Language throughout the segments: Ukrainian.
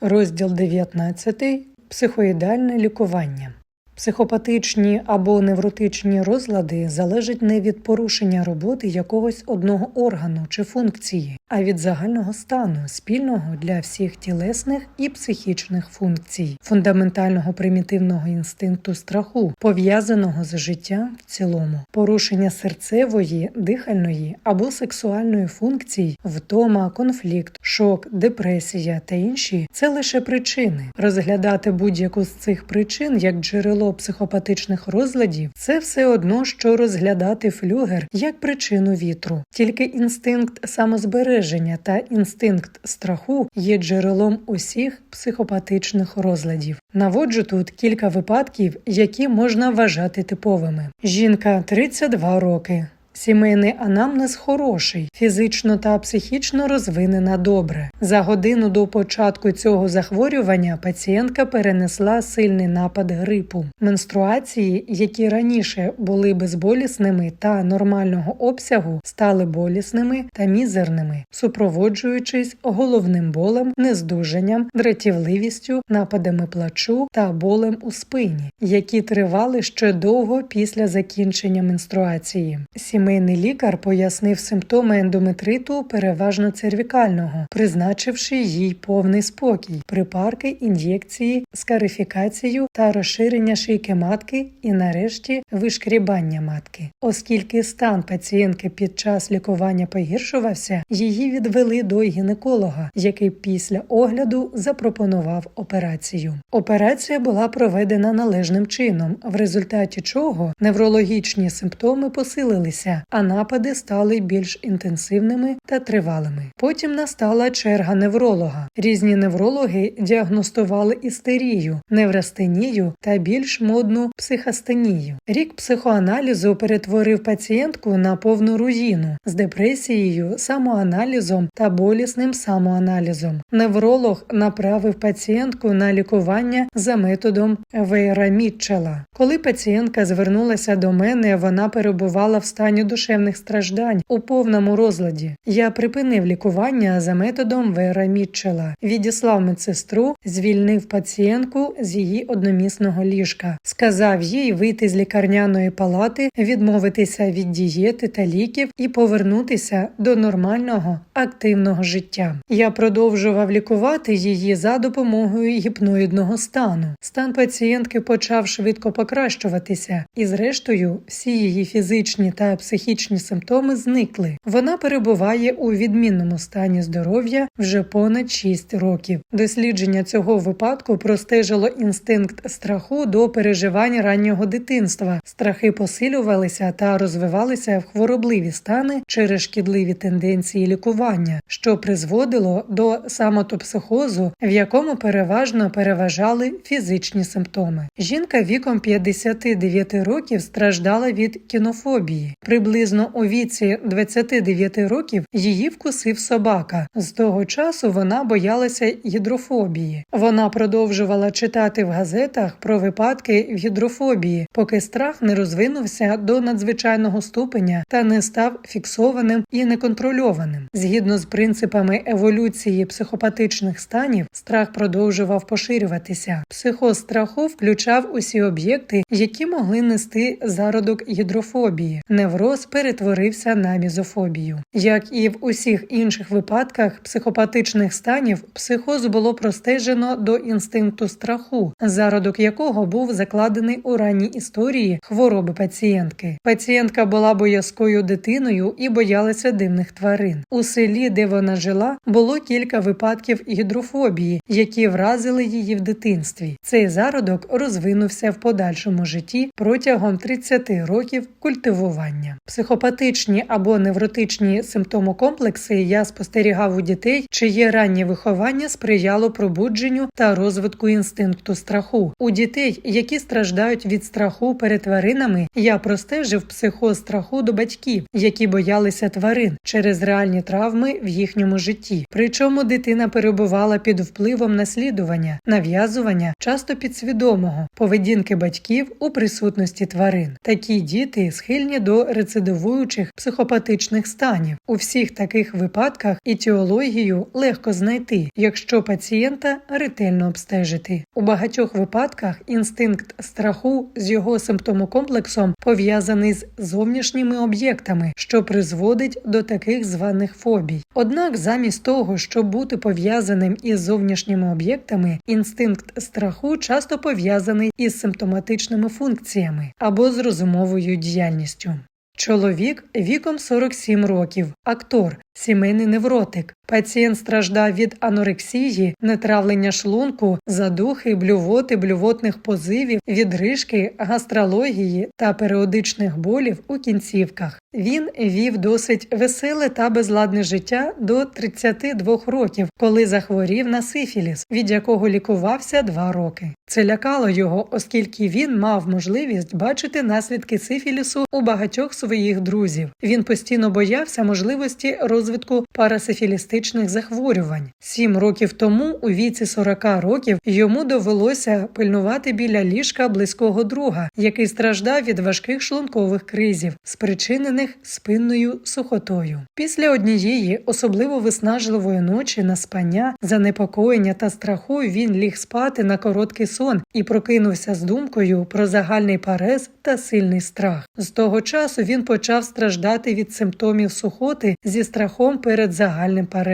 Розділ 19. Психоїдальне лікування. Психопатичні або невротичні розлади залежать не від порушення роботи якогось одного органу чи функції, а від загального стану, спільного для всіх тілесних і психічних функцій, фундаментального примітивного інстинкту страху, пов'язаного з життям в цілому, порушення серцевої, дихальної або сексуальної функцій, втома, конфлікт, шок, депресія та інші це лише причини. Розглядати будь-яку з цих причин як джерело психопатичних розладів це все одно, що розглядати флюгер як причину вітру. Тільки інстинкт самозбереження та інстинкт страху є джерелом усіх психопатичних розладів. Наводжу тут кілька випадків, які можна вважати типовими. Жінка 32 роки. Сімейний анамнез хороший, фізично та психічно розвинена добре. За годину до початку цього захворювання пацієнтка перенесла сильний напад грипу. Менструації, які раніше були безболісними та нормального обсягу, стали болісними та мізерними, супроводжуючись головним болем, нездужанням, дратівливістю, нападами плачу та болем у спині, які тривали ще довго після закінчення менструації. Сімейний лікар пояснив симптоми ендометриту переважно цервікального, призначивши їй повний спокій, припарки, ін'єкції, скарифікацію та розширення шийки матки і, нарешті, вишкрібання матки. Оскільки стан пацієнтки під час лікування погіршувався, її відвели до гінеколога, який після огляду запропонував операцію. Операція була проведена належним чином, в результаті чого неврологічні симптоми посилилися, а напади стали більш інтенсивними та тривалими. Потім настала черга невролога. Різні неврологи діагностували істерію, неврастенію та більш модну психостенію. Рік психоаналізу перетворив пацієнтку на повну руїну з депресією, самоаналізом та болісним самоаналізом. Невролог направив пацієнтку на лікування за методом Вейра Мітчела. Коли пацієнтка звернулася до мене, вона перебувала в стані душевних страждань у повному розладі. Я припинив лікування за методом Вера Мітчела, відіслав медсестру, звільнив пацієнтку з її одномісного ліжка, сказав їй вийти з лікарняної палати, відмовитися від дієти та ліків і повернутися до нормального активного життя. Я продовжував лікувати її за допомогою гіпноїдного стану. Стан пацієнтки почав швидко покращуватися, і, зрештою, всі її фізичні та психічні симптоми зникли. Вона перебуває у відмінному стані здоров'я вже понад 6 років. Дослідження цього випадку простежило інстинкт страху до переживань раннього дитинства. Страхи посилювалися та розвивалися в хворобливі стани через шкідливі тенденції лікування, що призводило до самотопсихозу, в якому переважно переважали фізичні симптоми. Жінка віком 59 років страждала від кінофобії. Приблизно у віці 29 років її вкусив собака. З того часу вона боялася гідрофобії. Вона продовжувала читати в газетах про випадки в гідрофобії, поки страх не розвинувся до надзвичайного ступеня та не став фіксованим і неконтрольованим. Згідно з принципами еволюції психопатичних станів, страх продовжував поширюватися. Психоз страху включав усі об'єкти, які могли нести зародок гідрофобії. Невроз перетворився на мізофобію. Як і в усіх інших випадках психопатичних станів, психоз було простежено до інстинкту страху, зародок якого був закладений у ранній історії хвороби пацієнтки. Пацієнтка була боязкою дитиною і боялася дивних тварин. У селі, де вона жила, було кілька випадків гідрофобії, які вразили її в дитинстві. Цей зародок розвинувся в подальшому житті протягом 30 років культивування. Психопатичні або невротичні симптомокомплекси я спостерігав у дітей, чиє раннє виховання сприяло пробудженню та розвитку інстинкту страху. У дітей, які страждають від страху перед тваринами, я простежив психоз страху до батьків, які боялися тварин через реальні травми в їхньому житті. Причому дитина перебувала під впливом наслідування, нав'язування, часто підсвідомого, поведінки батьків у присутності тварин. Такі діти схильні до рецидиву суїцидовуючих психопатичних станів. У всіх таких випадках етіологію легко знайти, якщо пацієнта ретельно обстежити. У багатьох випадках інстинкт страху з його симптомокомплексом пов'язаний з зовнішніми об'єктами, що призводить до таких званих фобій. Однак, замість того, щоб бути пов'язаним із зовнішніми об'єктами, інстинкт страху часто пов'язаний із симптоматичними функціями або з розумовою діяльністю. Чоловік віком 47 років, актор, сімейний невротик. Пацієнт страждав від анорексії, нетравлення шлунку, задухи, блювоти, блювотних позивів, відрижки, гастрології та періодичних болів у кінцівках. Він вів досить веселе та безладне життя до 32 років, коли захворів на сифіліс, від якого лікувався два роки. Це лякало його, оскільки він мав можливість бачити наслідки сифілісу у багатьох своїх друзів. Він постійно боявся можливості розвитку парасифілістичних захворювань. Сім років тому, у віці 40 років, йому довелося пильнувати біля ліжка близького друга, який страждав від важких шлункових кризів, спричинених спинною сухотою. Після однієї особливо виснажливої ночі на спання, занепокоєння та страху він ліг спати на короткий сон і прокинувся з думкою про загальний парез та сильний страх. З того часу він почав страждати від симптомів сухоти зі страхом перед загальним парезом.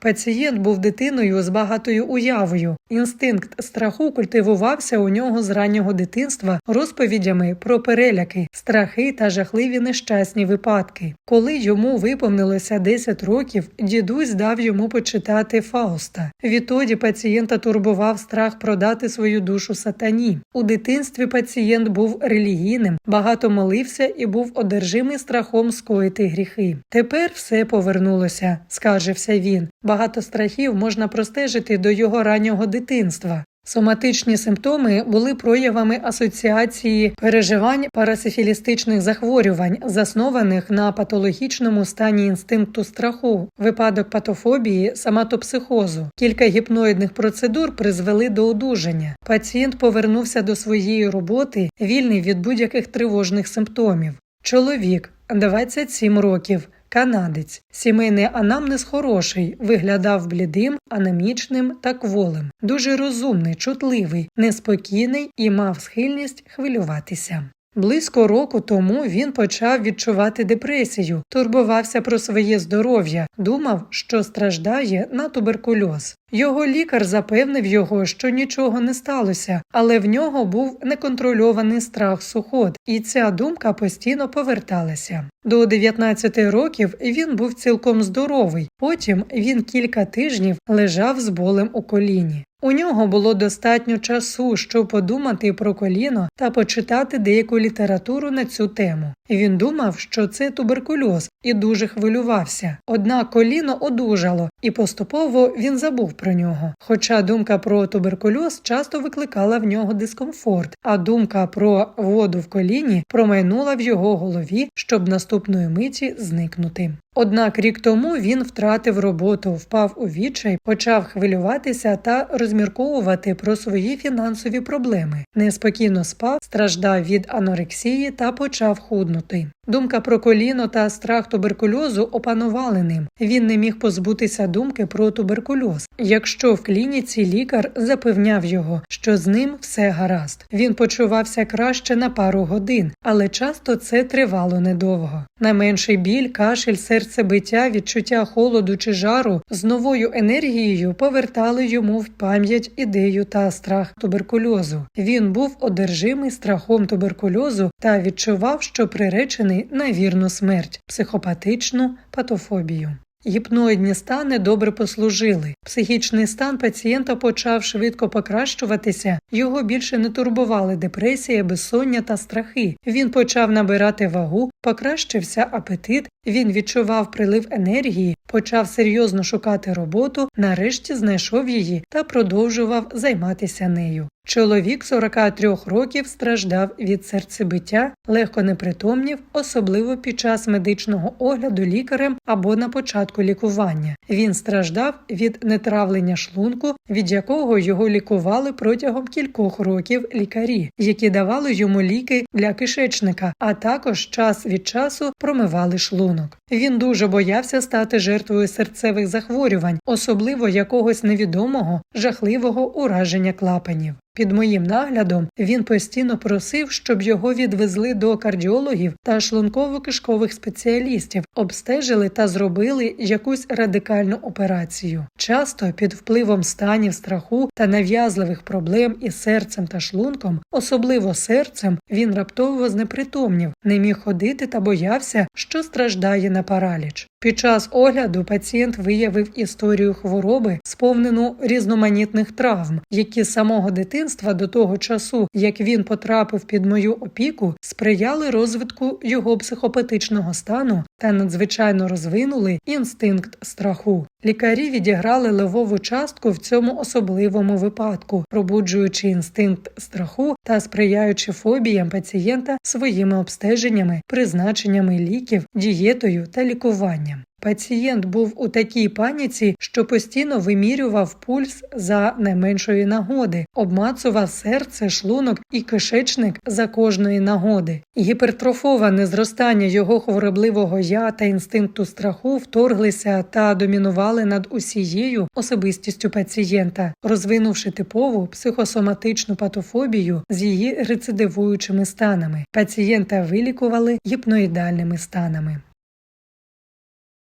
Пацієнт був дитиною з багатою уявою. Інстинкт страху культивувався у нього з раннього дитинства розповідями про переляки, страхи та жахливі нещасні випадки. Коли йому виповнилося 10 років, дідусь дав йому почитати Фауста. Відтоді пацієнта турбував страх продати свою душу сатані. У дитинстві пацієнт був релігійним, багато молився і був одержимий страхом скоїти гріхи. Тепер все повернулося, скаржився він. Багато страхів можна простежити до його раннього дитинства. Соматичні симптоми були проявами асоціації переживань парасифілістичних захворювань, заснованих на патологічному стані інстинкту страху, випадок патофобії, саматопсихозу. Кілька гіпноїдних процедур призвели до одужання. Пацієнт повернувся до своєї роботи, вільний від будь-яких тривожних симптомів. Чоловік 27 років. Канадець. Сімейний анамнез хороший, виглядав блідим, анемічним та кволим, дуже розумний, чутливий, неспокійний і мав схильність хвилюватися. Близько року тому він почав відчувати депресію, турбувався про своє здоров'я, думав, що страждає на туберкульоз. Його лікар запевнив його, що нічого не сталося, але в нього був неконтрольований страх сухот, і ця думка постійно поверталася. До 19 років він був цілком здоровий. Потім він кілька тижнів лежав з болем у коліні. У нього було достатньо часу, щоб подумати про коліно та почитати деяку літературу на цю тему. Він думав, що це туберкульоз, і дуже хвилювався. Однак коліно одужало, і поступово він забув про нього. Хоча думка про туберкульоз часто викликала в нього дискомфорт, а думка про воду в коліні промайнула в його голові, щоб наступної миті зникнути. Однак рік тому він втратив роботу, впав у відчай, почав хвилюватися та розмірковувати про свої фінансові проблеми. Неспокійно спав, страждав від анорексії та почав худнути. Думка про коліно та страх туберкульозу опанували ним. Він не міг позбутися думки про туберкульоз. Якщо в клініці лікар запевняв його, що з ним все гаразд. Він почувався краще на пару годин, але часто це тривало недовго. Найменший біль, кашель, серцебиття, відчуття холоду чи жару з новою енергією повертали йому в пам'ять ідею та страх туберкульозу. Він був одержимий страхом туберкульозу та відчував, що приречений на вірну смерть, психопатичну патофобію. Гіпноїдні стани добре послужили. Психічний стан пацієнта почав швидко покращуватися, його більше не турбували депресія, безсоння та страхи. Він почав набирати вагу, покращився апетит, він відчував прилив енергії, почав серйозно шукати роботу, нарешті знайшов її та продовжував займатися нею. Чоловік 43 років страждав від серцебиття, легко непритомнів, особливо під час медичного огляду лікарем або на початку лікування. Він страждав від нетравлення шлунку, від якого його лікували протягом кількох років лікарі, які давали йому ліки для кишечника, а також час від часу промивали шлунок. Він дуже боявся стати жертвою серцевих захворювань, особливо якогось невідомого жахливого ураження клапанів. Під моїм наглядом він постійно просив, щоб його відвезли до кардіологів та шлунково-кишкових спеціалістів, обстежили та зробили якусь радикальну операцію. Часто під впливом станів страху та нав'язливих проблем із серцем та шлунком, особливо серцем, він раптово знепритомнів, не міг ходити та боявся, що страждає на параліч. Під час огляду пацієнт виявив історію хвороби, сповнену різноманітних травм, які з самого дитинства до того часу, як він потрапив під мою опіку, сприяли розвитку його психопатичного стану та надзвичайно розвинули інстинкт страху. Лікарі відіграли левову частку в цьому особливому випадку, пробуджуючи інстинкт страху та сприяючи фобіям пацієнта своїми обстеженнями, призначеннями ліків, дієтою та лікуванням. Пацієнт був у такій паніці, що постійно вимірював пульс за найменшої нагоди, обмацував серце, шлунок і кишечник за кожної нагоди. Гіпертрофоване зростання його хворобливого я та інстинкту страху вторглися та домінували над усією особистістю пацієнта, розвинувши типову психосоматичну патофобію з її рецидивуючими станами. Пацієнта вилікували гіпноїдальними станами.